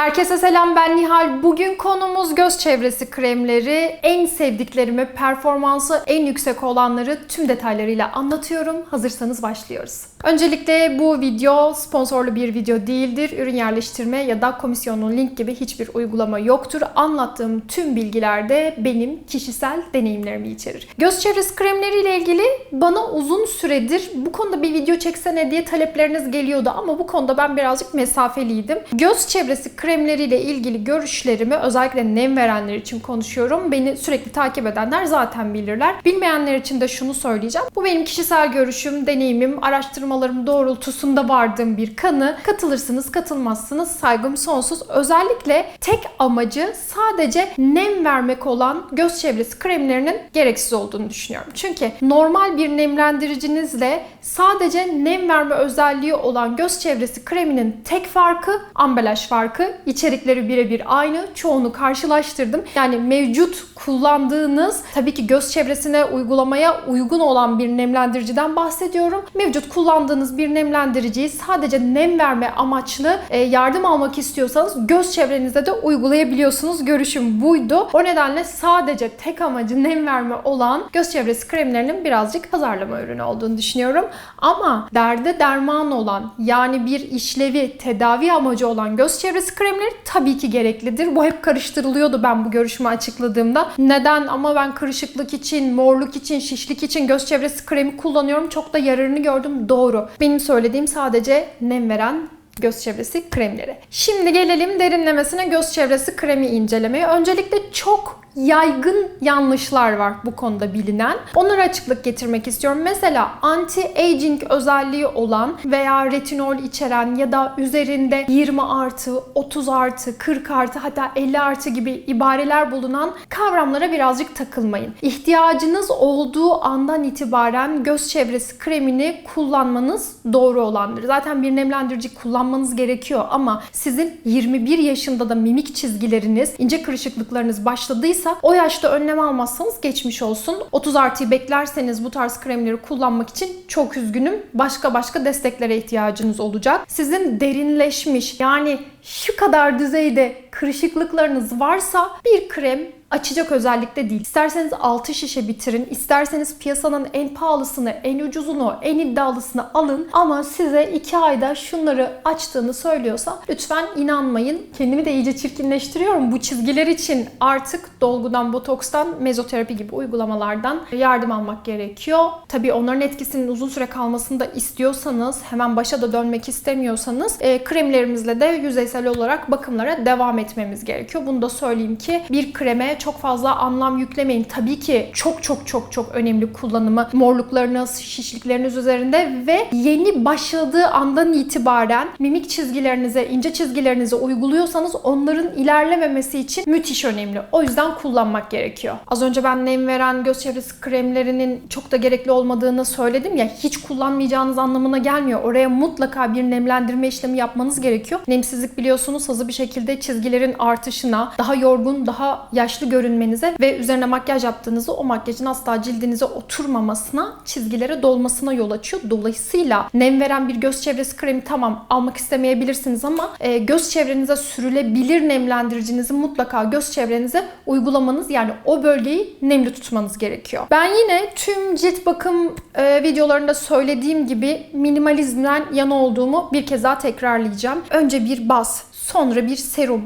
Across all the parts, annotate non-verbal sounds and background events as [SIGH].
Herkese selam ben Nihal. Bugün konumuz göz çevresi kremleri. En sevdiklerimi, performansı en yüksek olanları tüm detaylarıyla anlatıyorum. Hazırsanız başlıyoruz. Öncelikle bu video sponsorlu bir video değildir. Ürün yerleştirme ya da komisyonun link gibi hiçbir uygulama yoktur. Anlattığım tüm bilgiler de benim kişisel deneyimlerimi içerir. Göz çevresi kremleriyle ilgili bana uzun süredir bu konuda bir video çeksene diye talepleriniz geliyordu ama bu konuda ben birazcık mesafeliydim. Göz çevresi kremleriyle ilgili görüşlerimi özellikle nem verenler için konuşuyorum. Beni sürekli takip edenler zaten bilirler. Bilmeyenler için de şunu söyleyeceğim. Bu benim kişisel görüşüm, deneyimim, araştırmalarım doğrultusunda vardığım bir kanı. Katılırsınız, katılmazsınız. Saygım sonsuz. Özellikle tek amacı sadece nem vermek olan göz çevresi kremlerinin gereksiz olduğunu düşünüyorum. Çünkü normal bir nemlendiricinizle sadece nem verme özelliği olan göz çevresi kreminin tek farkı ambalaj farkı. İçerikleri birebir aynı. Çoğunu karşılaştırdım. Yani mevcut kullandığınız tabii ki göz çevresine uygulamaya uygun olan bir nemlendiriciden bahsediyorum. Mevcut kullandığınız bir nemlendiriciyi sadece nem verme amaçlı e, yardım almak istiyorsanız göz çevrenizde de uygulayabiliyorsunuz. Görüşüm buydu. O nedenle sadece tek amacı nem verme olan göz çevresi kremlerinin birazcık pazarlama ürünü olduğunu düşünüyorum. Ama derde derman olan yani bir işlevi, tedavi amacı olan göz çevresi kremleri tabii ki gereklidir. Bu hep karıştırılıyordu ben bu görüşümü açıkladığımda. Neden ama ben kırışıklık için, morluk için, şişlik için göz çevresi kremi kullanıyorum. Çok da yararını gördüm. Doğru. Benim söylediğim sadece nem veren göz çevresi kremleri. Şimdi gelelim derinlemesine göz çevresi kremi incelemeye. Öncelikle çok yaygın yanlışlar var bu konuda bilinen. Onlara açıklık getirmek istiyorum. Mesela anti-aging özelliği olan veya retinol içeren ya da üzerinde 20 artı, 30 artı, 40 artı hatta 50 artı gibi ibareler bulunan kavramlara birazcık takılmayın. İhtiyacınız olduğu andan itibaren göz çevresi kremini kullanmanız doğru olandır. Zaten bir nemlendirici kullanmanız gerekiyor ama sizin 21 yaşında da mimik çizgileriniz, ince kırışıklıklarınız başladıysa o yaşta önlem almazsanız geçmiş olsun. 30 artıyı beklerseniz bu tarz kremleri kullanmak için çok üzgünüm. Başka başka desteklere ihtiyacınız olacak. Sizin derinleşmiş yani şu kadar düzeyde kırışıklıklarınız varsa bir krem açacak özellikle değil. İsterseniz 6 şişe bitirin, isterseniz piyasanın en pahalısını, en ucuzunu, en iddialısını alın ama size 2 ayda şunları açtığını söylüyorsa lütfen inanmayın. Kendimi de iyice çirkinleştiriyorum. Bu çizgiler için artık dolgudan, botokstan, mezoterapi gibi uygulamalardan yardım almak gerekiyor. Tabii onların etkisinin uzun süre kalmasını da istiyorsanız, hemen başa da dönmek istemiyorsanız e, kremlerimizle de yüzeysel olarak bakımlara devam etmemiz gerekiyor. Bunu da söyleyeyim ki bir kreme çok fazla anlam yüklemeyin. Tabii ki çok çok çok çok önemli kullanımı morluklarınız, şişlikleriniz üzerinde ve yeni başladığı andan itibaren mimik çizgilerinize, ince çizgilerinize uyguluyorsanız onların ilerlememesi için müthiş önemli. O yüzden kullanmak gerekiyor. Az önce ben nem veren göz çevresi kremlerinin çok da gerekli olmadığını söyledim ya hiç kullanmayacağınız anlamına gelmiyor. Oraya mutlaka bir nemlendirme işlemi yapmanız gerekiyor. Nemsizlik biliyorsunuz hızlı bir şekilde çizgilerin artışına, daha yorgun, daha yaşlı görünmenize ve üzerine makyaj yaptığınızda o makyajın asla cildinize oturmamasına, çizgilere dolmasına yol açıyor. Dolayısıyla nem veren bir göz çevresi kremi tamam almak istemeyebilirsiniz ama e, göz çevrenize sürülebilir nemlendiricinizi mutlaka göz çevrenize uygulamanız yani o bölgeyi nemli tutmanız gerekiyor. Ben yine tüm cilt bakım e, videolarında söylediğim gibi minimalizmden yana olduğumu bir kez daha tekrarlayacağım. Önce bir baz, sonra bir serum,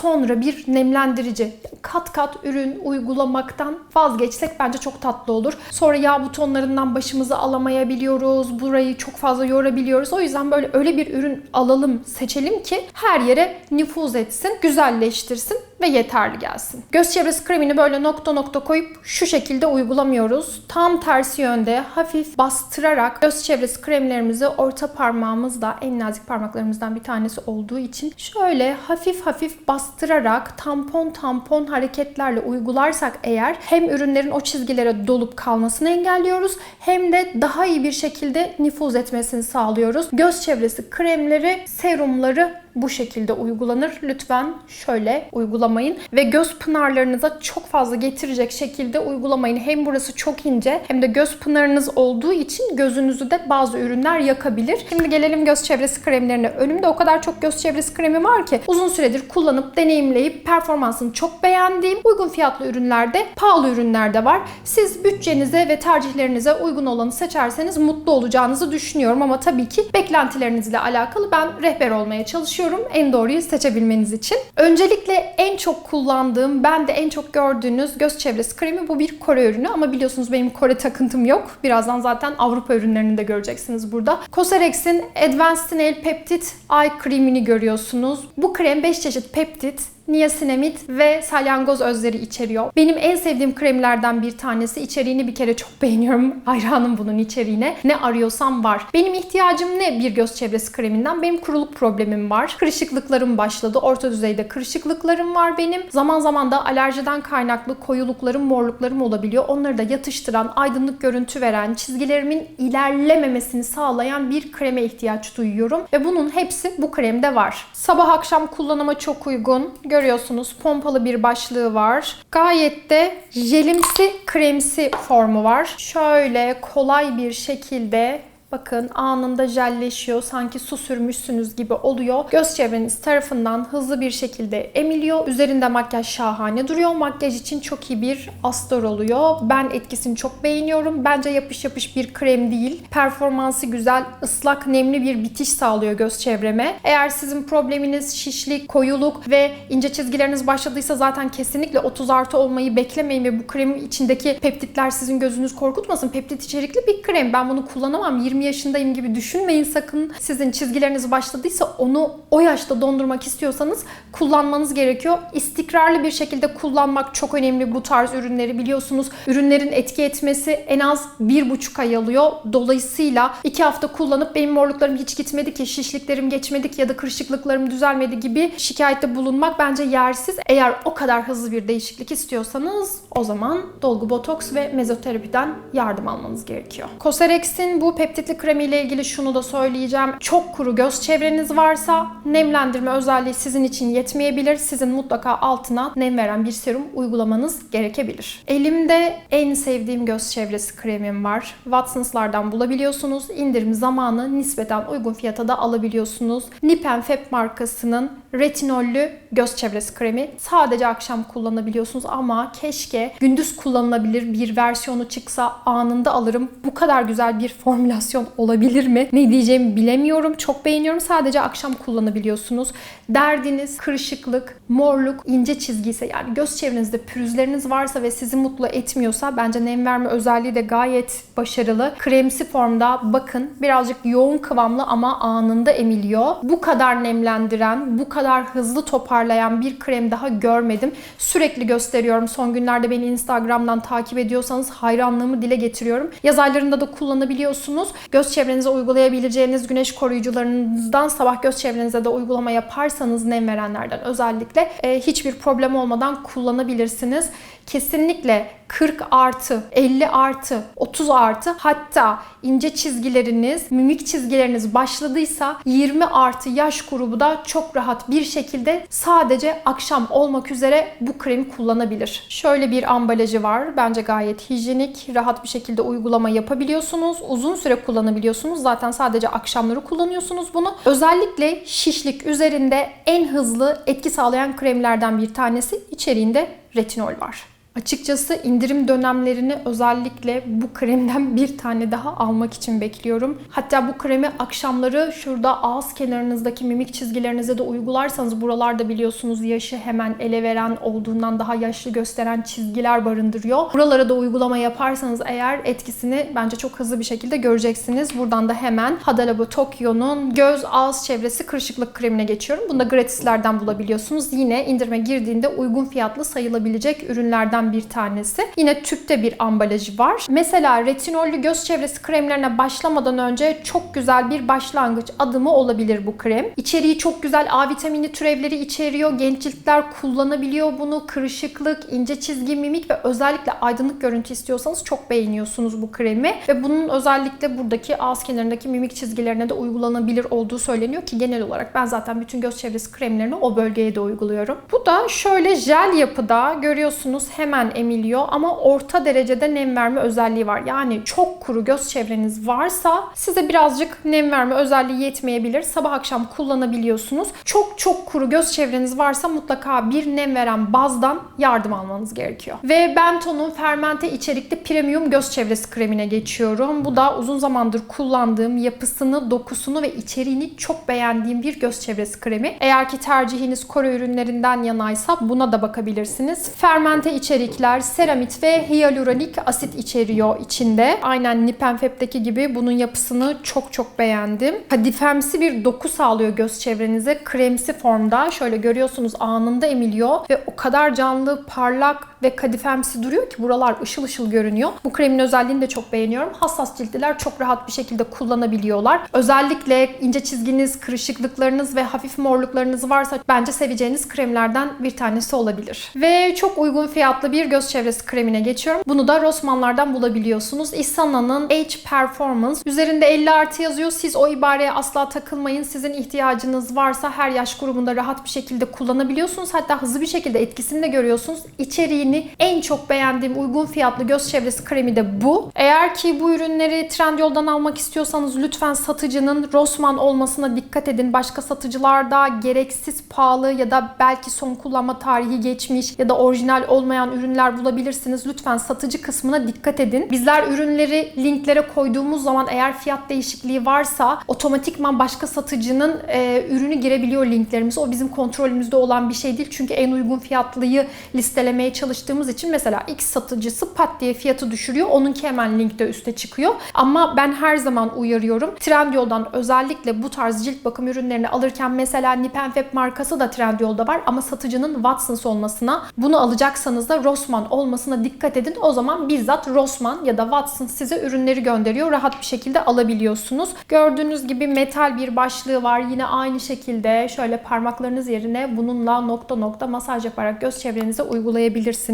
sonra bir nemlendirici kat kat ürün uygulamaktan vazgeçsek bence çok tatlı olur. Sonra yağ butonlarından başımızı alamayabiliyoruz. Burayı çok fazla yorabiliyoruz. O yüzden böyle öyle bir ürün alalım, seçelim ki her yere nüfuz etsin, güzelleştirsin ve yeterli gelsin. Göz çevresi kremini böyle nokta nokta koyup şu şekilde uygulamıyoruz. Tam tersi yönde hafif bastırarak göz çevresi kremlerimizi orta parmağımızla en nazik parmaklarımızdan bir tanesi olduğu için şöyle hafif hafif bastırarak tampon tampon hareketlerle uygularsak eğer hem ürünlerin o çizgilere dolup kalmasını engelliyoruz hem de daha iyi bir şekilde nüfuz etmesini sağlıyoruz. Göz çevresi kremleri, serumları bu şekilde uygulanır. Lütfen şöyle uygulamayın ve göz pınarlarınıza çok fazla getirecek şekilde uygulamayın. Hem burası çok ince hem de göz pınarınız olduğu için gözünüzü de bazı ürünler yakabilir. Şimdi gelelim göz çevresi kremlerine. Önümde o kadar çok göz çevresi kremi var ki uzun süredir kullanıp deneyimleyip performansını çok beğendiğim uygun fiyatlı ürünlerde, pahalı ürünlerde var. Siz bütçenize ve tercihlerinize uygun olanı seçerseniz mutlu olacağınızı düşünüyorum ama tabii ki beklentilerinizle alakalı ben rehber olmaya çalışıyorum en doğruyu seçebilmeniz için. Öncelikle en çok kullandığım, ben de en çok gördüğünüz göz çevresi kremi bu bir Kore ürünü ama biliyorsunuz benim Kore takıntım yok. Birazdan zaten Avrupa ürünlerini de göreceksiniz burada. Cosrx'in Advanced Nail Peptide Eye Cream'ini görüyorsunuz. Bu krem 5 çeşit peptit, niasinamid ve salyangoz özleri içeriyor. Benim en sevdiğim kremlerden bir tanesi. İçeriğini bir kere çok [LAUGHS] beğeniyorum. Hayranım bunun içeriğine. Ne arıyorsam var. Benim ihtiyacım ne bir göz çevresi kreminden? Benim kuruluk problemim var. Kırışıklıklarım başladı. Orta düzeyde kırışıklıklarım var benim. Zaman zaman da alerjiden kaynaklı koyuluklarım, morluklarım olabiliyor. Onları da yatıştıran, aydınlık görüntü veren, çizgilerimin ilerlememesini sağlayan bir kreme ihtiyaç duyuyorum. Ve bunun hepsi bu kremde var. Sabah akşam kullanıma çok uygun. Görüyorsunuz pompalı bir başlığı var. Gayet de jelimsi kremsi formu var. Şöyle kolay bir şekilde Bakın anında jelleşiyor. Sanki su sürmüşsünüz gibi oluyor. Göz çevreniz tarafından hızlı bir şekilde emiliyor. Üzerinde makyaj şahane duruyor. Makyaj için çok iyi bir astar oluyor. Ben etkisini çok beğeniyorum. Bence yapış yapış bir krem değil. Performansı güzel, ıslak, nemli bir bitiş sağlıyor göz çevreme. Eğer sizin probleminiz şişlik, koyuluk ve ince çizgileriniz başladıysa zaten kesinlikle 30 artı olmayı beklemeyin ve bu kremin içindeki peptitler sizin gözünüz korkutmasın. Peptit içerikli bir krem. Ben bunu kullanamam. 20 yaşındayım gibi düşünmeyin sakın. Sizin çizgileriniz başladıysa onu o yaşta dondurmak istiyorsanız kullanmanız gerekiyor. İstikrarlı bir şekilde kullanmak çok önemli bu tarz ürünleri biliyorsunuz. Ürünlerin etki etmesi en az bir buçuk ay alıyor. Dolayısıyla iki hafta kullanıp benim morluklarım hiç gitmedi ki, şişliklerim geçmedi ki ya da kırışıklıklarım düzelmedi gibi şikayette bulunmak bence yersiz. Eğer o kadar hızlı bir değişiklik istiyorsanız o zaman dolgu botoks ve mezoterapiden yardım almanız gerekiyor. Cosrx'in bu peptitli kremi ile ilgili şunu da söyleyeceğim. Çok kuru göz çevreniz varsa nemlendirme özelliği sizin için yetmeyebilir. Sizin mutlaka altına nem veren bir serum uygulamanız gerekebilir. Elimde en sevdiğim göz çevresi kremim var. Watsons'lardan bulabiliyorsunuz. İndirim zamanı nispeten uygun fiyata da alabiliyorsunuz. Nip Fab markasının retinollü göz çevresi kremi. Sadece akşam kullanabiliyorsunuz ama keşke gündüz kullanılabilir bir versiyonu çıksa anında alırım. Bu kadar güzel bir formülasyon olabilir mi? Ne diyeceğimi bilemiyorum. Çok beğeniyorum. Sadece akşam kullanabiliyorsunuz. Derdiniz kırışıklık, morluk, ince çizgi ise yani göz çevrenizde pürüzleriniz varsa ve sizi mutlu etmiyorsa bence nem verme özelliği de gayet başarılı. Kremsi formda bakın birazcık yoğun kıvamlı ama anında emiliyor. Bu kadar nemlendiren, bu kadar hızlı toparlayan bir krem daha görmedim. Sürekli gösteriyorum. Son günlerde beni Instagram'dan takip ediyorsanız hayranlığımı dile getiriyorum. Yaz aylarında da kullanabiliyorsunuz. Göz çevrenize uygulayabileceğiniz güneş koruyucularınızdan sabah göz çevrenize de uygulama yaparsanız nem verenlerden özellikle e, hiçbir problem olmadan kullanabilirsiniz. Kesinlikle 40 artı, 50 artı, 30 artı hatta ince çizgileriniz, mimik çizgileriniz başladıysa 20 artı yaş grubu da çok rahat bir şekilde sadece akşam olmak üzere bu kremi kullanabilir. Şöyle bir ambalajı var. Bence gayet hijyenik, rahat bir şekilde uygulama yapabiliyorsunuz. Uzun süre kullanabiliyorsunuz. Zaten sadece akşamları kullanıyorsunuz bunu. Özellikle şişlik üzerinde en hızlı etki sağlayan kremlerden bir tanesi. İçeriğinde retinol var. Açıkçası indirim dönemlerini özellikle bu kremden [LAUGHS] bir tane daha almak için bekliyorum. Hatta bu kremi akşamları şurada ağız kenarınızdaki mimik çizgilerinize de uygularsanız buralarda biliyorsunuz yaşı hemen ele veren olduğundan daha yaşlı gösteren çizgiler barındırıyor. Buralara da uygulama yaparsanız eğer etkisini bence çok hızlı bir şekilde göreceksiniz. Buradan da hemen Hada Labo Tokyo'nun göz ağız çevresi kırışıklık kremine geçiyorum. Bunu da gratislerden bulabiliyorsunuz. Yine indirime girdiğinde uygun fiyatlı sayılabilecek ürünlerden kremlerinden bir tanesi. Yine tüpte bir ambalajı var. Mesela retinollü göz çevresi kremlerine başlamadan önce çok güzel bir başlangıç adımı olabilir bu krem. İçeriği çok güzel A vitamini türevleri içeriyor. Genç ciltler kullanabiliyor bunu. Kırışıklık, ince çizgi, mimik ve özellikle aydınlık görüntü istiyorsanız çok beğeniyorsunuz bu kremi. Ve bunun özellikle buradaki ağız kenarındaki mimik çizgilerine de uygulanabilir olduğu söyleniyor ki genel olarak ben zaten bütün göz çevresi kremlerini o bölgeye de uyguluyorum. Bu da şöyle jel yapıda görüyorsunuz hemen emiliyor ama orta derecede nem verme özelliği var. Yani çok kuru göz çevreniz varsa size birazcık nem verme özelliği yetmeyebilir. Sabah akşam kullanabiliyorsunuz. Çok çok kuru göz çevreniz varsa mutlaka bir nem veren bazdan yardım almanız gerekiyor. Ve Benton'un fermente içerikli premium göz çevresi kremine geçiyorum. Bu da uzun zamandır kullandığım yapısını, dokusunu ve içeriğini çok beğendiğim bir göz çevresi kremi. Eğer ki tercihiniz Kore ürünlerinden yanaysa buna da bakabilirsiniz. Fermente içerikler, seramit ve hyaluronik asit içeriyor içinde. Aynen Nipenfep'teki gibi bunun yapısını çok çok beğendim. Kadifemsi bir doku sağlıyor göz çevrenize. Kremsi formda. Şöyle görüyorsunuz anında emiliyor ve o kadar canlı, parlak ve kadifemsi duruyor ki buralar ışıl ışıl görünüyor. Bu kremin özelliğini de çok beğeniyorum. Hassas ciltliler çok rahat bir şekilde kullanabiliyorlar. Özellikle ince çizginiz, kırışıklıklarınız ve hafif morluklarınız varsa bence seveceğiniz kremlerden bir tanesi olabilir. Ve çok uygun fiyatlı bir göz çevresi kremine geçiyorum. Bunu da Rossmann'lardan bulabiliyorsunuz. Isana'nın Age Performance. Üzerinde 50 artı yazıyor. Siz o ibareye asla takılmayın. Sizin ihtiyacınız varsa her yaş grubunda rahat bir şekilde kullanabiliyorsunuz. Hatta hızlı bir şekilde etkisini de görüyorsunuz. İçeriğini en çok beğendiğim uygun fiyatlı göz çevresi kremi de bu. Eğer ki bu ürünleri Trendyol'dan almak istiyorsanız lütfen satıcının Rossmann olmasına dikkat edin. Başka satıcılarda gereksiz pahalı ya da belki son kullanma tarihi geçmiş ya da orijinal olmayan ürünler bulabilirsiniz. Lütfen satıcı kısmına dikkat edin. Bizler ürünleri linklere koyduğumuz zaman eğer fiyat değişikliği varsa otomatikman başka satıcının e, ürünü girebiliyor linklerimize. O bizim kontrolümüzde olan bir şey değil. Çünkü en uygun fiyatlıyı listelemeye çalıştığımız için mesela X satıcısı pat diye fiyatı düşürüyor. Onunki hemen linkte üste çıkıyor. Ama ben her zaman uyarıyorum. Trendyol'dan özellikle bu tarz cilt bakım ürünlerini alırken mesela Nipenfep markası da Trendyol'da var ama satıcının Watsons olmasına bunu alacaksanız da Rossmann olmasına dikkat edin. O zaman bizzat Rossmann ya da Watsons size ürünleri gönderiyor. Rahat bir şekilde alabiliyorsunuz. Gördüğünüz gibi metal bir başlığı var. Yine aynı şekilde şöyle parmaklarınız yerine bununla nokta nokta masaj yaparak göz çevrenize uygulayabilirsiniz.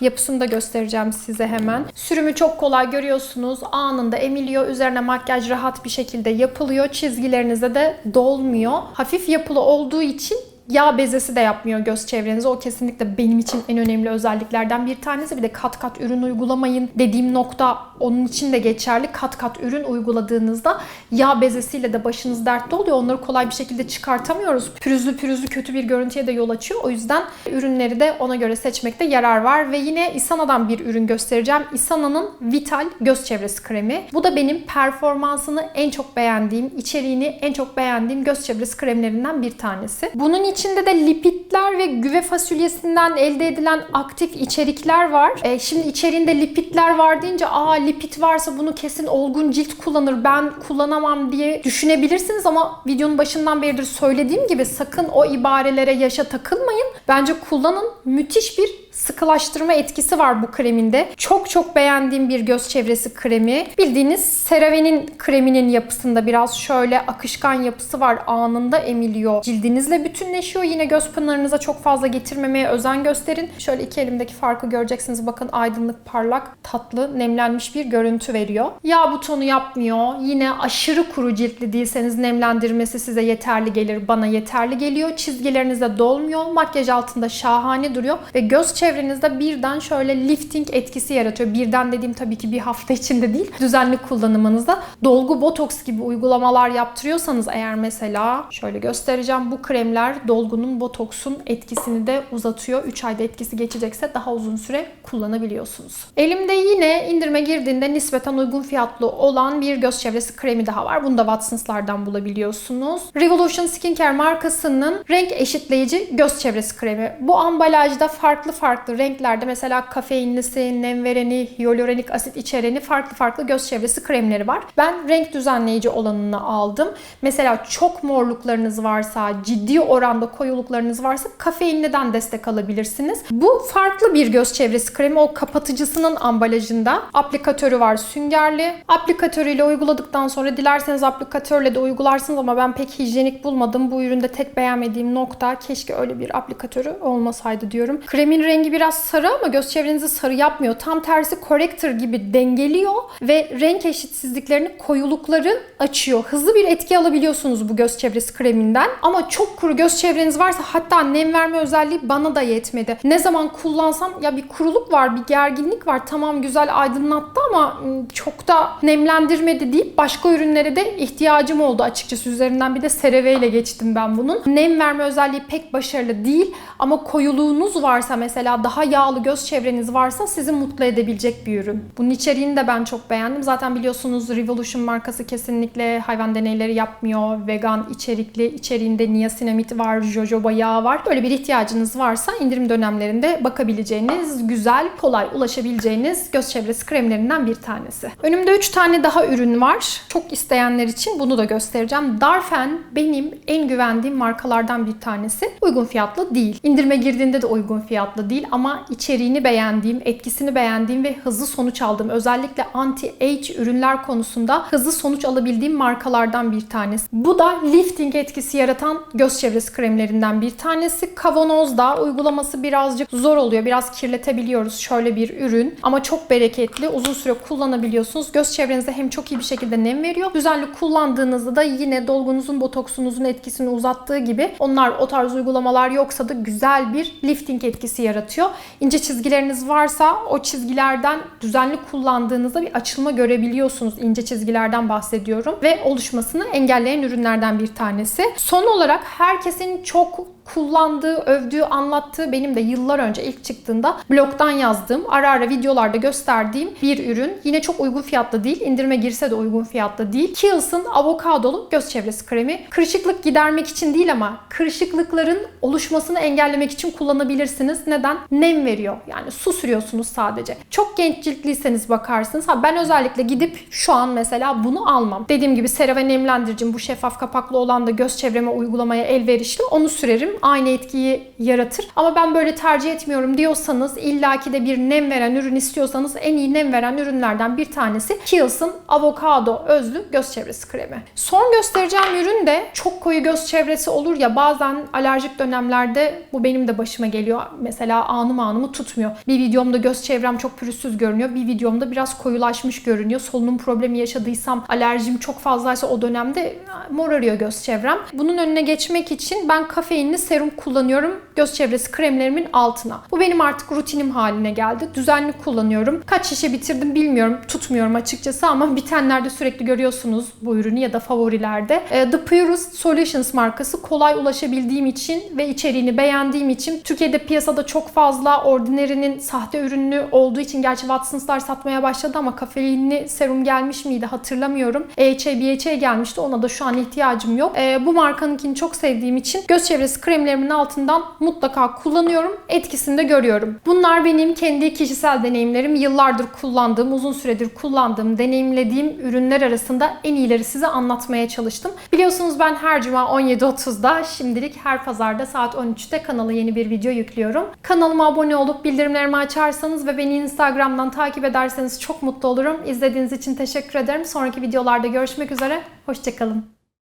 Yapısını da göstereceğim size hemen. Sürümü çok kolay görüyorsunuz. Anında emiliyor. Üzerine makyaj rahat bir şekilde yapılıyor. Çizgilerinize de dolmuyor. Hafif yapılı olduğu için yağ bezesi de yapmıyor göz çevrenize. O kesinlikle benim için en önemli özelliklerden bir tanesi. Bir de kat kat ürün uygulamayın dediğim nokta onun için de geçerli. Kat kat ürün uyguladığınızda yağ bezesiyle de başınız dertte oluyor. Onları kolay bir şekilde çıkartamıyoruz. Pürüzlü pürüzlü kötü bir görüntüye de yol açıyor. O yüzden ürünleri de ona göre seçmekte yarar var. Ve yine Isana'dan bir ürün göstereceğim. Isana'nın Vital göz çevresi kremi. Bu da benim performansını en çok beğendiğim, içeriğini en çok beğendiğim göz çevresi kremlerinden bir tanesi. Bunun içinde de lipidler ve güve fasulyesinden elde edilen aktif içerikler var. E, şimdi içeriğinde lipidler var deyince aa lipid varsa bunu kesin olgun cilt kullanır ben kullanamam diye düşünebilirsiniz ama videonun başından beridir söylediğim gibi sakın o ibarelere yaşa takılmayın. Bence kullanın. Müthiş bir sıkılaştırma etkisi var bu kreminde. Çok çok beğendiğim bir göz çevresi kremi. Bildiğiniz CeraVe'nin kreminin yapısında biraz şöyle akışkan yapısı var. Anında emiliyor. Cildinizle bütünleşiyor. Yine göz pınarınıza çok fazla getirmemeye özen gösterin. Şöyle iki elimdeki farkı göreceksiniz. Bakın aydınlık, parlak, tatlı, nemlenmiş bir görüntü veriyor. Yağ butonu yapmıyor. Yine aşırı kuru ciltli değilseniz nemlendirmesi size yeterli gelir. Bana yeterli geliyor. Çizgilerinize dolmuyor. Makyaj altında şahane duruyor. Ve göz çevrenizde birden şöyle lifting etkisi yaratıyor. Birden dediğim tabii ki bir hafta [LAUGHS] içinde değil. Düzenli kullanımınızda dolgu botoks gibi uygulamalar yaptırıyorsanız eğer mesela şöyle göstereceğim. Bu kremler dolgunun botoksun etkisini de uzatıyor. 3 ayda etkisi geçecekse daha uzun süre kullanabiliyorsunuz. Elimde yine indirime girdiğinde nispeten uygun fiyatlı olan bir göz çevresi kremi daha var. Bunu da Watsons'lardan bulabiliyorsunuz. Revolution Skincare markasının renk eşitleyici göz çevresi kremi. Bu ambalajda farklı farklı farklı renklerde mesela kafeinlisi, nem vereni, hyaluronik asit içereni farklı farklı göz çevresi kremleri var. Ben renk düzenleyici olanını aldım. Mesela çok morluklarınız varsa, ciddi oranda koyuluklarınız varsa kafeinliden destek alabilirsiniz. Bu farklı bir göz çevresi kremi. O kapatıcısının ambalajında aplikatörü var süngerli. Aplikatörüyle uyguladıktan sonra dilerseniz aplikatörle de uygularsınız ama ben pek hijyenik bulmadım. Bu üründe tek beğenmediğim nokta keşke öyle bir aplikatörü olmasaydı diyorum. Kremin rengi biraz sarı ama göz çevrenizi sarı yapmıyor. Tam tersi corrector gibi dengeliyor ve renk eşitsizliklerini, koyulukları açıyor. Hızlı bir etki alabiliyorsunuz bu göz çevresi kreminden. Ama çok kuru göz çevreniz varsa hatta nem verme özelliği bana da yetmedi. Ne zaman kullansam ya bir kuruluk var, bir gerginlik var. Tamam güzel aydınlattı ama ım, çok da nemlendirmedi deyip başka ürünlere de ihtiyacım oldu açıkçası. Üzerinden bir de CeraVe ile geçtim ben bunun. Nem verme özelliği pek başarılı değil ama koyuluğunuz varsa mesela daha yağlı göz çevreniz varsa sizi mutlu edebilecek bir ürün. Bunun içeriğini de ben çok beğendim. Zaten biliyorsunuz Revolution markası kesinlikle hayvan deneyleri yapmıyor. Vegan içerikli, içeriğinde niasinamid var, jojoba yağı var. Böyle bir ihtiyacınız varsa indirim dönemlerinde bakabileceğiniz, güzel, kolay ulaşabileceğiniz göz çevresi kremlerinden bir tanesi. Önümde 3 tane daha ürün var. Çok isteyenler için bunu da göstereceğim. Darfen benim en güvendiğim markalardan bir tanesi. Uygun fiyatlı değil. İndirime girdiğinde de uygun fiyatlı değil ama içeriğini beğendiğim, etkisini beğendiğim ve hızlı sonuç aldığım özellikle anti-age ürünler konusunda hızlı sonuç alabildiğim markalardan bir tanesi. Bu da lifting etkisi yaratan göz çevresi kremlerinden bir tanesi. Kavanozda uygulaması birazcık zor oluyor. Biraz kirletebiliyoruz şöyle bir ürün ama çok bereketli. Uzun süre kullanabiliyorsunuz. Göz çevrenize hem çok iyi bir şekilde nem veriyor. Düzenli kullandığınızda da yine dolgunuzun, botoksunuzun etkisini uzattığı gibi onlar o tarz uygulamalar yoksa da güzel bir lifting etkisi yaratıyor. İnce çizgileriniz varsa o çizgilerden düzenli kullandığınızda bir açılma görebiliyorsunuz. İnce çizgilerden bahsediyorum ve oluşmasını engelleyen ürünlerden bir tanesi. Son olarak herkesin çok kullandığı, övdüğü, anlattığı benim de yıllar önce ilk çıktığında blogdan yazdığım, ara ara videolarda gösterdiğim bir ürün. Yine çok uygun fiyatlı değil. indirime girse de uygun fiyatlı değil. Kiehl's'ın avokadolu göz çevresi kremi. Kırışıklık gidermek için değil ama kırışıklıkların oluşmasını engellemek için kullanabilirsiniz. Neden? Nem veriyor. Yani su sürüyorsunuz sadece. Çok genç ciltliyseniz bakarsınız. Ha ben özellikle gidip şu an mesela bunu almam. Dediğim gibi CeraVe nemlendiricim bu şeffaf kapaklı olan da göz çevreme uygulamaya elverişli. Onu sürerim. Aynı etkiyi yaratır. Ama ben böyle tercih etmiyorum diyorsanız illaki de bir nem veren ürün istiyorsanız en iyi nem veren ürünlerden bir tanesi Kiehl's'ın avokado özlü göz çevresi kremi. Son göstereceğim ürün de çok koyu göz çevresi olur ya bazen alerjik dönemlerde bu benim de başıma geliyor. Mesela anım anımı tutmuyor. Bir videomda göz çevrem çok pürüzsüz görünüyor. Bir videomda biraz koyulaşmış görünüyor. Solunum problemi yaşadıysam, alerjim çok fazlaysa o dönemde morarıyor göz çevrem. Bunun önüne geçmek için ben kafeinli serum kullanıyorum göz çevresi kremlerimin altına. Bu benim artık rutinim haline geldi. Düzenli kullanıyorum. Kaç şişe bitirdim bilmiyorum. Tutmuyorum açıkçası ama [LAUGHS] bitenlerde sürekli görüyorsunuz bu ürünü ya da favorilerde. E, The Purest Solutions markası kolay ulaşabildiğim için ve içeriğini beğendiğim için Türkiye'de piyasada çok fazla Ordinary'nin sahte ürünü olduğu için gerçi Watsons'lar satmaya başladı ama kafeinli serum gelmiş miydi hatırlamıyorum. EHA, BHA gelmişti. Ona da şu an ihtiyacım yok. E, bu markanınkini çok sevdiğim için göz çevresi kremlerimin altından mutlaka kullanıyorum. Etkisini de görüyorum. Bunlar benim kendi kişisel deneyimlerim. Yıllardır kullandığım, uzun süredir kullandığım, deneyimlediğim ürünler arasında en iyileri size anlatmaya çalıştım. Biliyorsunuz ben her cuma 17.30'da şimdilik her pazarda saat 13'te kanala yeni bir video yüklüyorum. Kanalıma abone olup bildirimlerimi açarsanız ve beni Instagram'dan takip ederseniz çok mutlu olurum. İzlediğiniz için teşekkür ederim. Sonraki videolarda görüşmek üzere. Hoşçakalın.